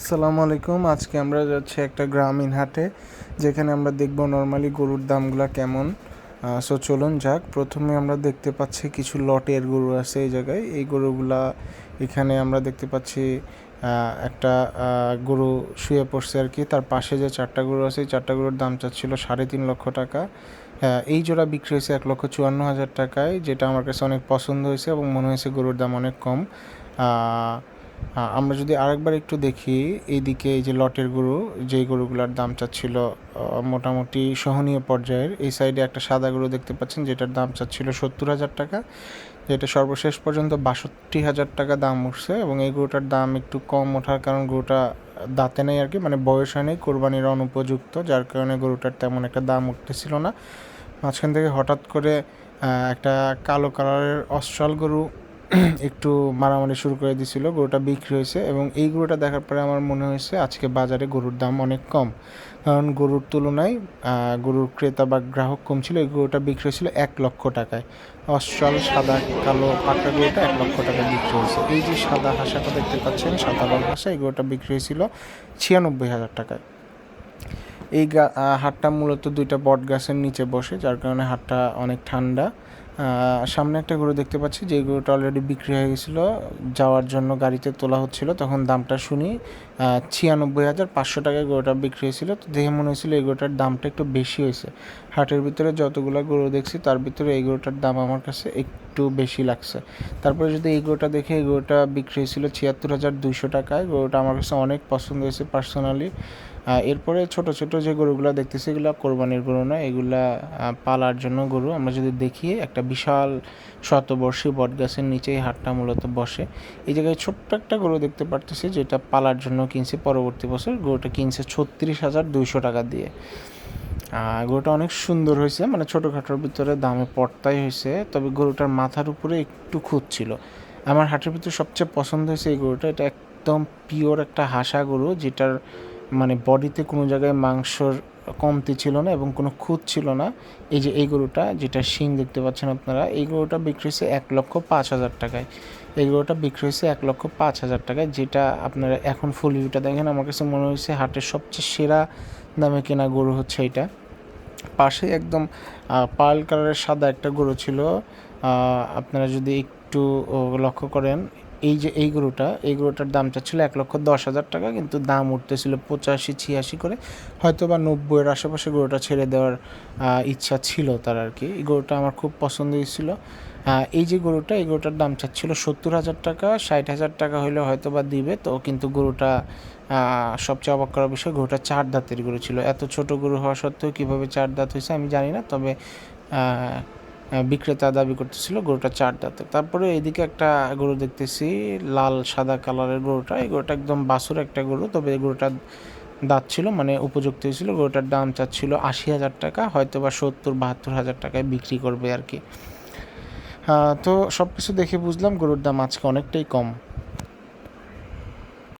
আসসালামু আলাইকুম। আজকে আমরা যাচ্ছি একটা গ্রামীণ হাটে, যেখানে আমরা দেখব নর্মালি গরুর দামগুলো কেমন। সো চলুন যাক। প্রথমে আমরা দেখতে পাচ্ছি কিছু লটের গরু আছে এই জায়গায়। এই গরুগুলা এখানে আমরা দেখতে পাচ্ছি একটা গরু শুয়ে পড়ছে আর কি। তার পাশে যে চারটা গরু আছে, এই চারটা গরুর দাম চাচ্ছিল সাড়ে তিন লক্ষ টাকা। এই জোড়া বিক্রি হয়েছে এক লক্ষ চুয়ান্ন হাজার টাকায়, যেটা আমার কাছে অনেক পছন্দ হয়েছে এবং মনে হয়েছে গরুর দাম অনেক কম। আমরা যদি আরেকবার একটু দেখি, এইদিকে এই যে লটের গরু, যেই গরুগুলোর দাম চাচ্ছিল মোটামুটি সহনীয় পর্যায়ের, এই সাইডে একটা সাদা গরু দেখতে পাচ্ছেন, যেটার দাম চাচ্ছিল সত্তর হাজার টাকা। যেটা সর্বশেষ পর্যন্ত বাষট্টি হাজার টাকা দাম উঠছে এবং এই গরুটার দাম একটু কম ওঠার কারণ গরুটা দাঁতে নেই আর কি মানে বয়স হয় নেই কোরবানির অনুপযুক্ত, যার কারণে গরুটার তেমন একটা দাম উঠতেছিল না। মাঝখান থেকে হঠাৎ করে একটা কালো কালারের অস্ট্রাল গরু একটু মারামারি শুরু করে দিছিল, গরুটা বিক্রি হয়েছে এবং এই গরুটা দেখার পরে আমার মনে হয়েছে আজকে বাজারে গরুর দাম অনেক কম। কারণ গরুর তুলনায় গরুর ক্রেতা বা গ্রাহক কম ছিল, এই গরুটা বিক্রি হয়েছিল এক লক্ষ টাকায়। অস্ট্রাল সাদা, কালো, পাকা গরুটা এক লক্ষ টাকায় বিক্রি হয়েছে। এই যে সাদা হাসাটা দেখতে পাচ্ছেন, সাদা রং হাঁসা, এই গরুটা বিক্রি হয়েছিল ছিয়ানব্বই হাজার টাকায়। এই গা- হাটটা মূলত দুইটা বট গাছের নিচে বসে, যার কারণে হাটটা অনেক ঠান্ডা। সামনে একটা গরু দেখতে পাচ্ছি, যে গরুটা অলরেডি বিক্রি হয়ে গেছিল। যাওয়ার জন্য গাড়িতে তোলা হচ্ছিল, তখন দামটা শুনি ছিয়ানব্বই হাজার পাঁচশো টাকায় গরুটা বিক্রি হয়েছিল। তো দেখে মনে হয়েছিল এই গরুটার দামটা একটু বেশি হয়েছে। হাটের ভিতরে যতগুলো গরু দেখছি, তার ভিতরে এই গরুটার দাম আমার কাছে একটু বেশি লাগছে। তারপরে যদি এই গরুটা দেখে, এই গরুটা বিক্রি হয়েছিল ছিয়াত্তর হাজার দুশো টাকায় গরুটা আমার কাছে অনেক পছন্দ হয়েছে পার্সোনালি এরপরে ছোট ছোট যে গরুগুলো দেখতেছি, এগুলো কোরবানির গরু না, এগুলা পালার জন্য গরু। আমরা যদি দেখি, একটা বিশাল শতবর্ষী বটগাছের নিচে এই হাটটা মূলত বসে। এই জায়গায় ছোট্ট একটা গরু দেখতে পারতেছি, যেটা পালার জন্য কিনছে পরবর্তী বছর। গরুটা কিনছে ছত্রিশ হাজার দুইশো টাকা দিয়ে। গরুটা অনেক সুন্দর হয়েছে মানে ছোটোখাটোর ভিতরে দামে পড়তাই হয়েছে, তবে গরুটার মাথার উপরে একটু খুঁত ছিল। আমার হাটের ভিতরে সবচেয়ে পছন্দ হয়েছে এই গরুটা, এটা একদম পিওর একটা হাসা গরু, যেটার মানে বডিতে কোনো জায়গায় মাংসর কমতি ছিল না এবং কোনো খুঁত ছিল না। এই যে এই গরুটা, যেটা শিং দেখতে পাচ্ছেন আপনারা, এই গরুটা বিক্রি হয়েছে এক লক্ষ পাঁচ হাজার টাকায়। এই গরুটা বিক্রি হয়েছে এক লক্ষ পাঁচ হাজার টাকায়, যেটা আপনারা এখন ফুল ভিউটা দেখেন, আমার কাছে মনে হয়েছে হাটের সবচেয়ে সেরা দামে কেনা গরু হচ্ছে এটা। পাশে একদম পার্ল কালারের সাদা একটা গরু ছিল আপনারা যদি একটু লক্ষ্য করেন এই যে এই গরুটা, এই গরুটার দামটা ছিল এক লক্ষ দশ হাজার টাকা, কিন্তু দাম উঠতেছিল পঁচাশি, ছিয়াশি করে। হয়তো বা নব্বইয়ের আশেপাশে গরুটা ছেড়ে দেওয়ার ইচ্ছা ছিল তার আর কি। এই গরুটা আমার খুব পছন্দ হয়েছিল এই যে গরুটা, এই গরুটার দাম চাচ্ছিল সত্তর হাজার টাকা, ষাট হাজার টাকা হলে হয়তো বা দিবে, তো কিন্তু গরুটা সবচেয়ে অবাক করার বিষয়, গরুটা চার দাঁতের গরু ছিল। এত ছোট গরু হওয়া সত্ত্বেও কীভাবে চার দাঁত হয়েছে আমি জানি না, তবে বিক্রেতা দাবি করতেছিল গরুটা চার দাঁতের। তারপরে এদিকে একটা গরু দেখতেছি, লাল সাদা কালারের গরুটা। এই গরুটা একদম বাসুর একটা গরু, তবে এই গরুটার দাঁত ছিল মানে উপযুক্ত হয়েছিল গরুটার দাম চাচ্ছিল আশি হাজার টাকা হয়তো বা সত্তর, বাহাত্তর হাজার টাকায় বিক্রি করবে আর কি। তো সব কিছু দেখে বুঝলাম গরুর দাম আজকে অনেকটাই কম।